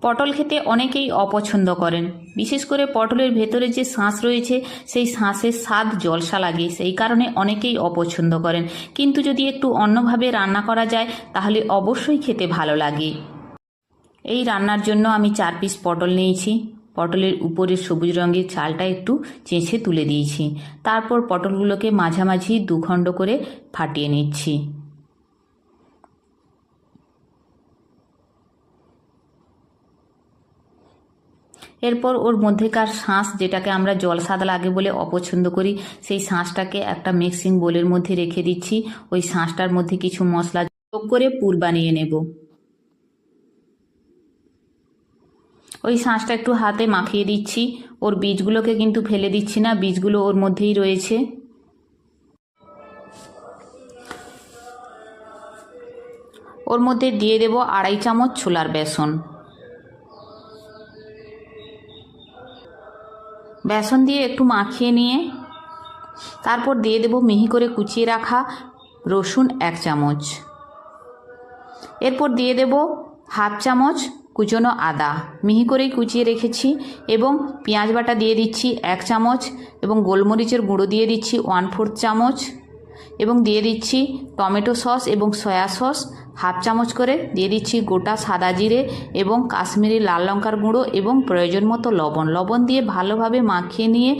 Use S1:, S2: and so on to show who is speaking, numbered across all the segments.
S1: পটল খেতে অনেকেই অপছন্দ করেন। বিশেষ করে পটলের ভেতরে যে শাঁস রয়েছে, সেই শাঁসের স্বাদ জলসা লাগে, সেই কারণে অনেকেই অপছন্দ করেন। কিন্তু যদি একটু অন্যভাবে রান্না করা যায়, তাহলে অবশ্যই খেতে ভালো লাগে। এই রান্নার জন্য আমি চার পিস পটল নিয়েছি। পটলের উপরের সবুজ রঙের চালটা একটু চেঁচে তুলে দিয়েছি। তারপর পটলগুলোকে মাঝামাঝি দুখণ্ড করে ফাটিয়ে নিচ্ছি। এরপর ওর মধ্যেকার শাঁস যেটাকে আমরা জল সাদা লাগে বলে অপছন্দ করি, সেই শাঁসটাকে একটা মিক্সিং বোলের মধ্যে রেখে দিচ্ছি। ওই শাঁসটার মধ্যে কিছু মশলা যোগ করে পুর বানিয়ে নেব। ওই শাঁসটা একটু হাতে মাখিয়ে দিচ্ছি। ওর বীজগুলোকে কিন্তু ফেলে দিচ্ছি না, বীজগুলো ওর মধ্যেই রয়েছে। ওর মধ্যে দিয়ে দেব আড়াই চামচ ছোলার বেসন। বেসন দিয়ে একটু মাখিয়ে নিয়ে, তারপর দিয়ে দেব মিহি করে কুচিয়ে রাখা রসুন এক চামচ। এরপর দিয়ে দেব হাফ চামচ কুচনো আদা। মিহি করেই কুচিয়ে রেখেছি এবং পেঁয়াজ বাটা দিয়ে দিচ্ছি এক চামচ এবং গোলমরিচের গুঁড়ো দিয়ে দিচ্ছি ওয়ান ফোর্থ চামচ। এবং দিয়ে দিচ্ছি টমেটো সস এবং সয়া সস। হাফ চামচ করে দিয়ে দিচ্ছি গোটা সাদা জিরে এবং কাশ্মীরি লাল লঙ্কার গুঁড়ো এবং প্রয়োজন মতো লবণ। লবণ দিয়ে ভালোভাবে মাখিয়ে নিয়ে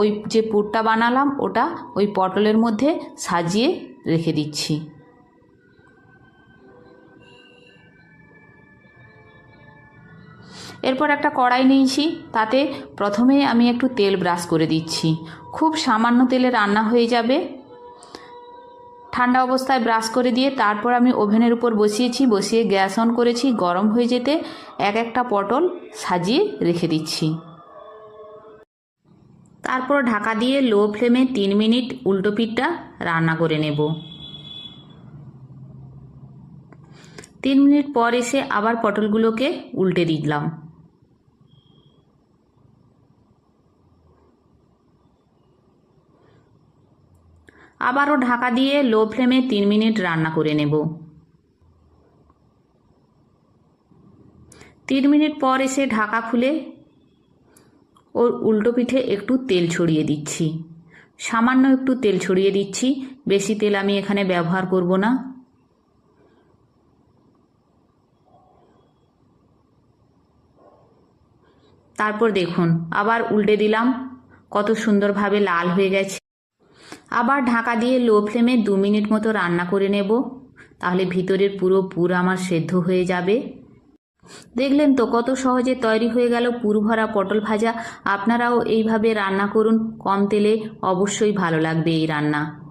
S1: ওই যে পুরটা বানালাম, ওটা ওই পটলের মধ্যে সাজিয়ে রেখে দিচ্ছি। এরপর একটা কড়াই নিয়েছি, তাতে প্রথমে আমি একটু তেল ব্রাশ করে দিচ্ছি। খুব সামান্য তেলে রান্না হয়ে যাবে। ঠান্ডা অবস্থায় ব্রাশ করে দিয়ে তারপর আমি ওভেনের উপর বসিয়েছি, বসিয়ে গ্যাস অন করেছি, গরম হয়ে যেতে এক একটা পটল সাজিয়ে রেখে দিচ্ছি। তারপর ঢাকা দিয়ে লো ফ্লেমে তিন মিনিট উল্টো পিঠটা রান্না করে নেব। তিন মিনিট পর এসে আবার পটলগুলোকে উল্টে দিলাম। আবারও ঢাকা দিয়ে লো ফ্লেমে তিন মিনিট রান্না করে নেব। তিন মিনিট পর এসে ঢাকা খুলে ওর উল্টো পিঠে একটু তেল ছড়িয়ে দিচ্ছি। সামান্য একটু তেল ছড়িয়ে দিচ্ছি। বেশি তেল আমি এখানে ব্যবহার করব না। তারপর দেখুন, আবার উল্টে দিলাম। কত সুন্দরভাবে লাল হয়ে গেছে। আবার ঢাকা দিয়ে লো ফ্লেমে দু মিনিট মতো রান্না করে নেব। তাহলে ভিতরের পুরো পুর আমার সেদ্ধ হয়ে যাবে। দেখলেন তো কত সহজে তৈরি হয়ে গেল পুর ভরা পটল ভাজা। আপনারাও এইভাবে রান্না করুন। কম তেলে অবশ্যই ভালো লাগবে এই রান্না।